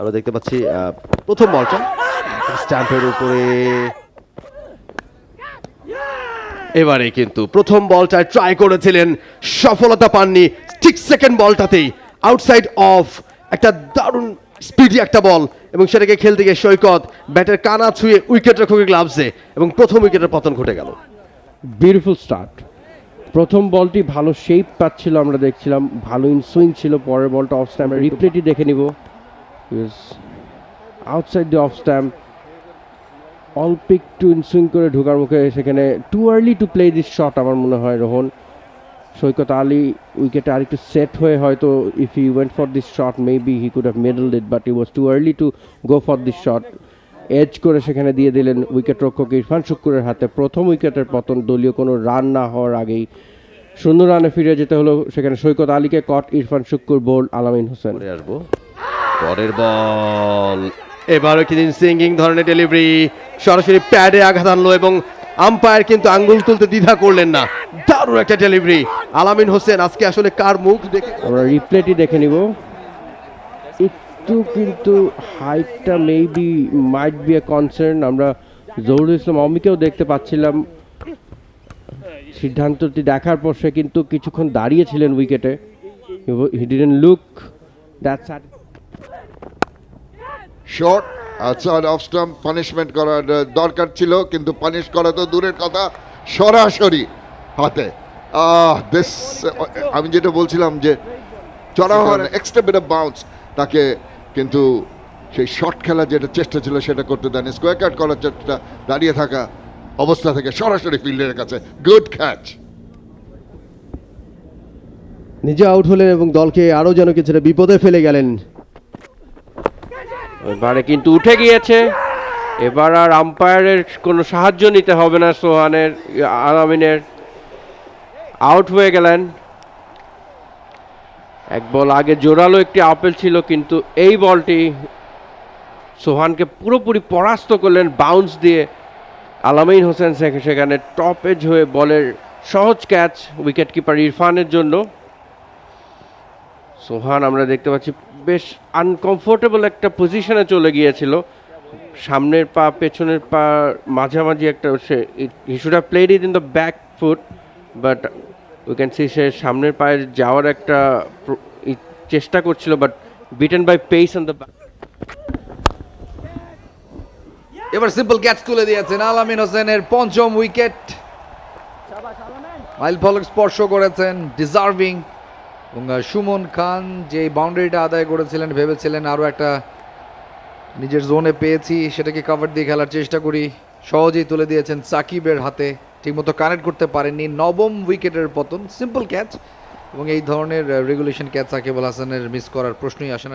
আমরা দেখতে পাচ্ছি প্রথম বলটা স্ট্যাম্পের উপরে। এবারে কিন্তু প্রথম বলটায় ট্রাই করেছিলেন, সফলতা পাননি। ঠিক সেকেন্ড বলটাতেই আউটসাইড অফ একটা দারুণ স্পিডি একটা বল এবং সেটাকে খেলতে গিয়ে সৈকত ব্যাটের কানা ছুঁয়ে উইকেট রক্ষকের গ্লাভসে এবং প্রথম উইকেটের পতন ঘটে গেল। বিউটিফুল স্টার্ট প্রথম বলটি ভালো শেপ পাচ্ছিল, আমরা দেখছিলাম। ভালো ইনসুইং ছিল, পরের বলটা অফ স্ট্যাম্প রিপ্লেটি দেখে নিব। আউটসাইড দ্য অফ স্ট্যাম্প অল্প একটু ইনসুইং করে ঢোকার মুখে সেখানে too early to play this shot আমার মনে হয়, রোহন। সৈকত আলী উইকেটে আরেকটু সেট হয়ে হয়তো if he went for this shot maybe he could have middled it but he was too early to go for this shot edge করে সেখানে দিয়ে দিলেন উইকেট রক্ষক ইরফান শুক্কুরের হাতে। প্রথম উইকেটের পতন, দলীয় কোনো রান না হওয়ার আগেই। শূন্য রানে ফিরে যেতে হলো সেখানে সৈকত আলীকে কট ইরফান শুক্কুর বোল্ড আলামিন হোসেন। আসব। পরের বল। এবারও কিন্তু সিঙ্গিং ধরনের ডেলিভারি সরাসরি প্যাডে আঘাত আনলো এবং আম্পায়ার কিন্তু আঙ্গুল তুলতে দ্বিধা করলেন না। দারুণ একটা ডেলিভারি আলামিন হোসেন আজকে আসলে কার মুখ দেখে আমরা রিপ্লেটি দেখে নিব। একটু কিন্তু হাইটটা maybe might be a concern আমরা জহুরুল ইসলাম অমিকেও দেখতে পাচ্ছিলাম। সিদ্ধান্তটি দেখার পর সে কিন্তু কিছুক্ষণ দাঁড়িয়েছিলেন উইকেটে he didn't look that's short outside off stump punishment করার দরকার ছিল কিন্তু পানিশ করা তো দূরের কথা সরাসরি হাতে। দিস আমি যেটা বলছিলাম যে চড়া হওয়ার এক্সট্রা বেট অফ বাউন্স তাকে কিন্তু সেই শর্ট খেলার যেটা চেষ্টা ছিল সেটা করতে দেয়নি। স্কোয়ার কাট করার চেষ্টা দাঁড়িয়ে থাকা অবস্থা থেকে সরাসরি ফিল্ডের কাছে। গুড ক্যাচ নিজে আউট হলেন এবং দলকে আরও যেন কিছুটা বিপদে ফেলে গেলেন। এবারে কিন্তু উঠে গিয়েছে। এবার আর আম্পায়ারের কোনো সাহায্য নিতে হবে না সোহানের, আলামিনের। আউট হয়ে গেলেন। এক বল আগে জোরালো একটি আপেল ছিল, কিন্তু এই বলটি সোহানকে পুরোপুরি পরাস্ত করলেন বাউন্স দিয়ে। আলামিন হোসেন সে- সেখানে টপ এজ হয়ে বলের সহজ ক্যাচ উইকেট কিপার ইরফানের জন্য। সোহান, আমরা দেখতে পাচ্ছি বেশ আনকমফোর্টেবল একটা পজিশনে চলে গিয়েছিল সামনের পা পেছনের পা মাঝামাঝি একটা সে he should played it in the back foot but we can see সে সামনের পায়ের যাওয়ার একটা চেষ্টা করছিল but beaten by pace on the back এবার সিম্পল ক্যাচ তুলে দিয়েছেন আলামিন হোসেনের পঞ্চম উইকেট মাইল ফলক স্পর্শ করেছেন ডিজার্ভিং এবং সুমন খান যে বাউন্ডারিটা আদায় করেছিলেন, ভেবেছিলেন আরও একটা নিজের জোনে পেয়েছি, সেটাকে কাভার দিয়ে খেলার চেষ্টা করি। সহজেই তুলে দিয়েছেন সাকিবের হাতে, ঠিকমতো কানেক্ট করতে পারেননি। নবম উইকেটের পতন সিম্পল ক্যাচ এবং এই ধরনের রেগুলেশন ক্যাচ সাকিব হাসানের মিস করার প্রশ্নই আসে না।